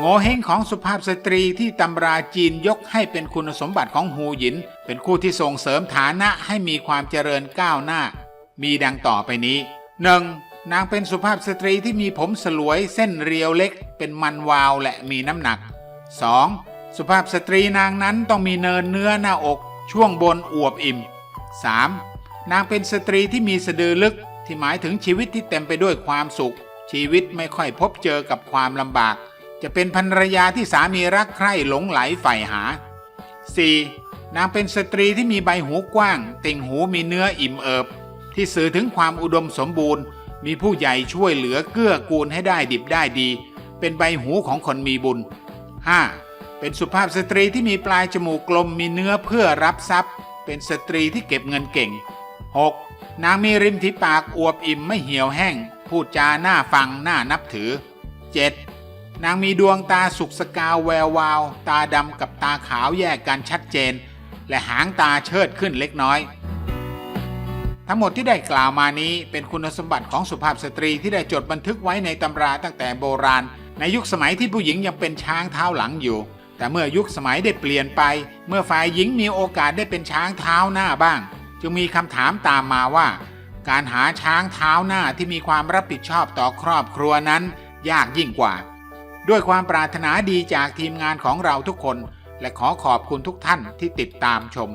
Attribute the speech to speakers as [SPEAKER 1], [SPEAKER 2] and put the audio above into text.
[SPEAKER 1] โงเฮงของสุภาพสตรีที่ตำราจีนยกให้เป็นคุณสมบัติของฮูหยิน เป็นคู่ที่ส่งเสริมฐานะให้มีความเจริญก้าวหน้า มีดังต่อไปนี้ 1. นางเป็นสุภาพสตรีที่มีผมสลวยเส้นเรียวเล็ก เป็นมันวาวและมีน้ำหนัก 2. สุภาพสตรีนางนั้นต้องมีเนินเนื้อหน้าอก ช่วงบนอวบอิ่ม 3. นางเป็นสตรีที่มีสะดือลึกที่หมายถึงชีวิตที่เต็มไปด้วยความสุข ชีวิตไม่ค่อยพบเจอกับความลำบาก จะเป็นภรรยาที่สามีรักใคร่หลงไหลใฝ่หา 4. นางเป็นสตรีที่มีใบหูกว้าง ติ่งหูมีเนื้ออิ่มเอิบ ที่สื่อถึงความอุดมสมบูรณ์ มีผู้ใหญ่ช่วยเหลือเกื้อกูลให้ได้ดิบได้ดี เป็นใบหูของคนมีบุญ 5. เป็นสุภาพสตรีที่มีปลายจมูกกลมมีเนื้อเพื่อรับทรัพย์ เป็นสตรีที่เก็บเงินเก่ง 6. นางมีริมฝีปากอวบอิ่มไม่เหี่ยวแห้ง พูดจาหน้าฟังหน้านับถือ 7. นางมีดวงตาสุกสกาวแวววาว ตาดำกับตาขาวแยกกันชัดเจน และหางตาเชิดขึ้นเล็กน้อย ทั้งหมดที่ได้กล่าวมานี้เป็นคุณสมบัติของสุภาพสตรีที่ได้จดบันทึกไว้ในตำราตั้งแต่โบราณ ในยุคสมัยที่ผู้หญิงยังเป็นช้างเท้าหลังอยู่ แต่เมื่อยุคสมัยได้เปลี่ยนไป เมื่อฝ่ายหญิงมีโอกาสได้เป็นช้างเท้าหน้าบ้าง จึงมีคำถามตามมาว่า การหาช้างเท้าหน้าที่มีความรับผิดชอบต่อครอบครัวนั้น ยากยิ่งกว่า ด้วยความปรารถนาดีจากทีมงานของเราทุกคน และขอขอบคุณทุกท่านที่ติดตามชม